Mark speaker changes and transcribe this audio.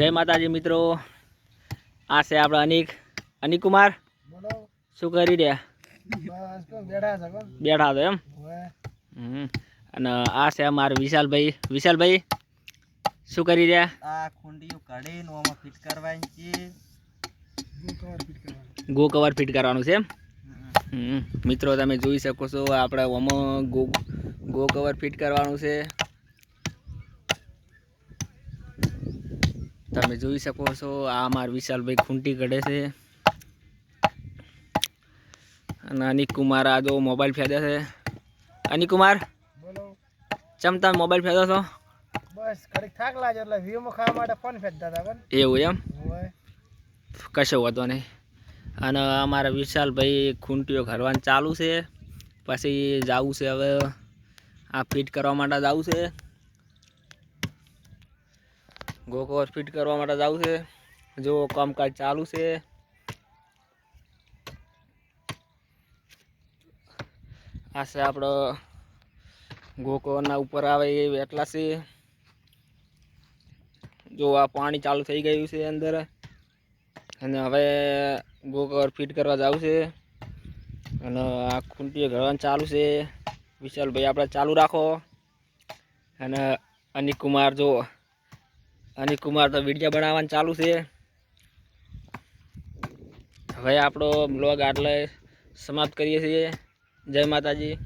Speaker 1: જય માતાજી મિત્રો. આ છે આપણે અનિક. અનિક કુમાર શું કરી રહ્યા?
Speaker 2: બેઠા છે
Speaker 1: તો એમ? અને આ છે અમારા વિશાલભાઈ. વિશાલભાઈ શું કરી રહ્યા?
Speaker 3: આ ખુંડીયું કાઢીને ફિટ કરવાની છે.
Speaker 1: ગો કવર ફિટ કરવાનું છે એમ? મિત્રો તમે જોઈ શકો છો આપણે આમાં ગો ગો કવર ફિટ કરવાનું છે. તમે જોઈ શકો છો આ અમારા વિશાલભાઈ ખૂંટી કાઢે છે. અને અનિક કુમાર આ જો મોબાઈલ ફેદે છે. અનિક કુમાર
Speaker 2: બોલો.
Speaker 1: ચમ તમે મોબાઈલ ફેદો છો?
Speaker 2: બસ ઘડીક થાક લાગ્યો એટલે વીમો ખાવા માટે ફોન હતા
Speaker 1: એવું એમ? કશો વાંધો નહીં. અને અમારા વિશાલભાઈ ખૂંટીઓ ઘરવાનું ચાલુ છે. પછી જવું છે હવે. આ ફિટ કરવા માટે જવું છે. ગોકોર ફિટ કરવા માટે જવું છે. જો કામકાજ ચાલુ છે. આ છે આપણો ગોકોરના ઉપર આવે એ એટલા છે. જો આ પાણી ચાલુ થઈ ગયું છે અંદર. અને હવે ગોકર ફિટ કરવા જવું છે. અને આ ખૂંટીઓ ઘરવાનું ચાલુ છે. વિશાલભાઈ આપણે ચાલુ રાખો. અને અનિલ કુમાર જો અનિક કુમાર તો વીડિયો બનાવવાનું ચાલુ છે. હવે આપણો બ્લોગ આટલે સમાપ્ત કરીએ છીએ. જય માતાજી.